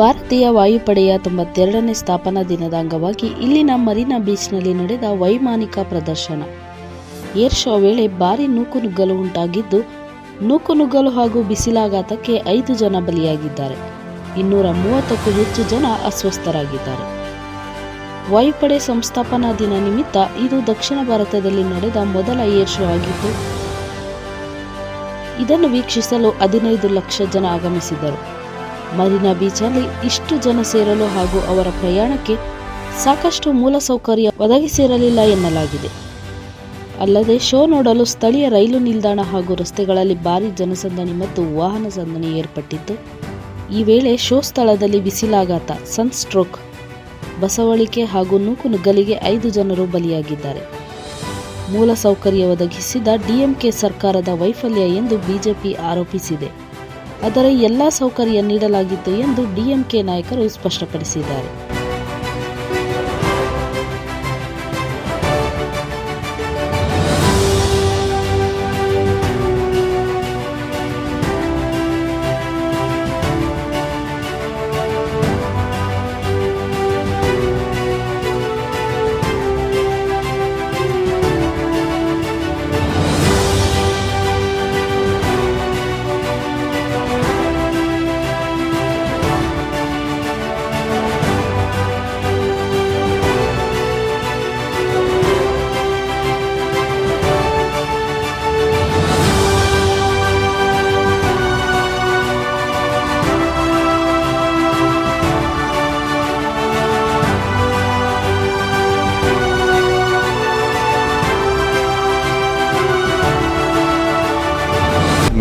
ಭಾರತೀಯ ವಾಯುಪಡೆಯ ತೊಂಬತ್ತೆರಡನೇ ಸ್ಥಾಪನಾ ದಿನದ ಅಂಗವಾಗಿ ಇಲ್ಲಿನ ಮರೀನಾ ಬೀಚ್ನಲ್ಲಿ ನಡೆದ ವೈಮಾನಿಕ ಪ್ರದರ್ಶನ. ಏರ್ ಶೋ ವೇಳೆ ಭಾರಿ ನೂಕುನುಗ್ಗಲು ಉಂಟಾಗಿದ್ದು, ನೂಕುನುಗ್ಗಲು ಹಾಗೂ ಬಿಸಿಲಾಘಾತಕ್ಕೆ ಐದು ಜನ ಬಲಿಯಾಗಿದ್ದಾರೆ. ಇನ್ನೂರ ಮೂವತ್ತಕ್ಕೂ ಹೆಚ್ಚು ಜನ ಅಸ್ವಸ್ಥರಾಗಿದ್ದಾರೆ. ವಾಯುಪಡೆ ಸಂಸ್ಥಾಪನಾ ದಿನ ನಿಮಿತ್ತ ಇದು ದಕ್ಷಿಣ ಭಾರತದಲ್ಲಿ ನಡೆದ ಮೊದಲ ಏರ್ ಶೋ ಆಗಿದ್ದು ಇದನ್ನು ವೀಕ್ಷಿಸಲು ಹದಿನೈದು ಲಕ್ಷ ಜನ ಆಗಮಿಸಿದರು ಮರೀನಾ ಬೀಚಲ್ಲಿ ಇಷ್ಟು ಜನ ಸೇರಲು ಹಾಗೂ ಅವರ ಪ್ರಯಾಣಕ್ಕೆ ಸಾಕಷ್ಟು ಮೂಲಸೌಕರ್ಯ ಒದಗಿಸಿರಲಿಲ್ಲ ಎನ್ನಲಾಗಿದೆ. ಅಲ್ಲದೆ ಶೋ ನೋಡಲು ಸ್ಥಳೀಯ ರೈಲು ನಿಲ್ದಾಣ ಹಾಗೂ ರಸ್ತೆಗಳಲ್ಲಿ ಭಾರಿ ಜನಸಂದಣಿ ಮತ್ತು ವಾಹನ ಸಂದಣಿ ಏರ್ಪಟ್ಟಿತ್ತು. ಈ ವೇಳೆ ಶೋ ಸ್ಥಳದಲ್ಲಿ ಬಿಸಿಲಾಘಾತ, ಸನ್ಸ್ಟ್ರೋಕ್, ಬಸವಳಿಕೆ ಹಾಗೂ ನೂಕುನುಗ್ಗಲಿಗೆ ಐದು ಜನರು ಬಲಿಯಾಗಿದ್ದಾರೆ. ಮೂಲಸೌಕರ್ಯ ಒದಗಿಸಿದ ಡಿಎಂಕೆ ಸರ್ಕಾರದ ವೈಫಲ್ಯ ಎಂದು ಬಿಜೆಪಿ ಆರೋಪಿಸಿದೆ. ಆದರೆ ಎಲ್ಲಾ ಸೌಕರ್ಯ ನೀಡಲಾಗಿತ್ತು ಎಂದು ಡಿಎಂಕೆ ನಾಯಕರು ಸ್ಪಷ್ಟಪಡಿಸಿದ್ದಾರೆ.